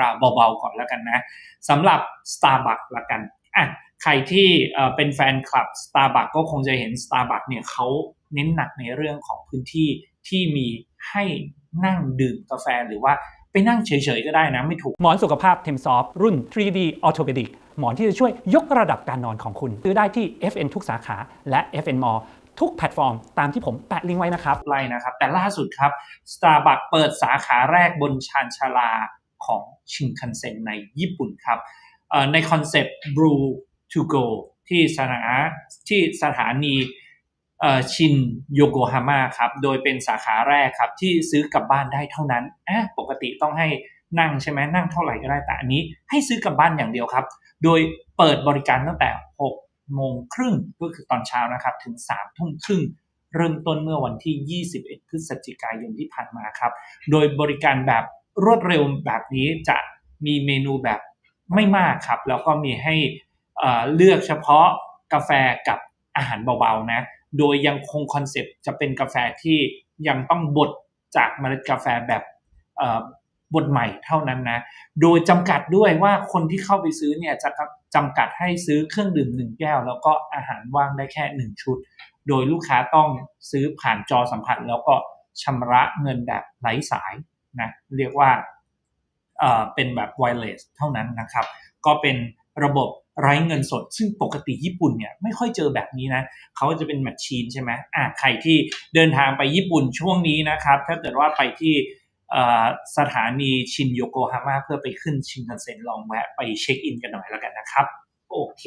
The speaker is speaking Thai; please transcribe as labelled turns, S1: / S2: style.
S1: ราวเบาๆก่อนแล้วกันนะสำหรับ Starbucks ละกันอะใครที่เอ่อเป็นแฟนคลับ Starbucks ก็คงจะเห็น Starbucks เนี่ยเขาเน้นหนักในเรื่องของพื้นที่ที่มีให้นั่งดื่มกาแฟหรือว่าไปนั่งเฉยๆก็ได้นะไม่ถูก
S2: หมอนสุขภาพ t e m s o f t รุ่น 3D Orthopedic หมอนที่จะช่วยยกระดับการนอนของคุณ ซื้อได้ที่ FN ทุกสาขาและ FN Mall ทุกแพลตฟอร์มตามที่ผมแปะลิงก์ไว้นะครับ
S1: ไล่นะครับ แต่ล่าสุดครับ Starbucks เปิดสาขาแรกบนชานชาลา ของชินคันเซ็นในญี่ปุ่นครับในคอนเซปต์ Brew to go ที่สถานะที่สถานีชินโยโกฮาม่าครับ โดยเป็นสาขาแรกครับ ที่ซื้อกลับบ้านได้เท่านั้นอะปกติต้องให้นั่งใช่ไหมนั่งเท่าไหร่ก็ได้แต่อันนี้ให้ซื้อกลับบ้านอย่างเดียวครับ โดยเปิดบริการตั้งแต่6โมงครึ่งก็คือตอนเช้านะครับ ถึง3ทุ่มครึ่งเริ่มต้นเมื่อวันที่ 21 พฤศจิกายนที่ผ่านมาครับ โดยบริการแบบ รวดเร็วแบบนี้จะมีเมนูแบบไม่มากครับ แล้วก็มีให้เลือกเฉพาะกาแฟกับอาหารเบาๆนะ โดยยังคงคอนเซปต์จะเป็นกาแฟที่ยังต้องบดจากเมล็ดกาแฟแบบบดใหม่เท่านั้นนะ โดยจำกัดด้วยว่าคนที่เข้าไปซื้อเนี่ยจะจำกัดให้ซื้อเครื่องดื่มหนึ่งแก้ว แล้วก็อาหารว่างได้แค่หนึ่งชุด โดยลูกค้าต้องซื้อผ่านจอสัมผัสแล้วก็ชำระเงินแบบไร้สาย นะเรียกว่าเป็นแบบไวเลสเท่านั้นนะครับ ก็เป็นระบบไร้เงินสด ซึ่งปกติญี่ปุ่นเนี่ยไม่ค่อยเจอแบบนี้นะเขาจะเป็นแมชชีนใช่ไหมอะใครที่เดินทางไปญี่ปุ่นช่วงนี้นะครับ ถ้าเกิดว่าไปที่สถานีชินโยโกฮาม่าเพื่อไปขึ้นชินคันเซ็นลองแวะไปเช็คอินกันหน่อยแล้วกันนะครับ โอเค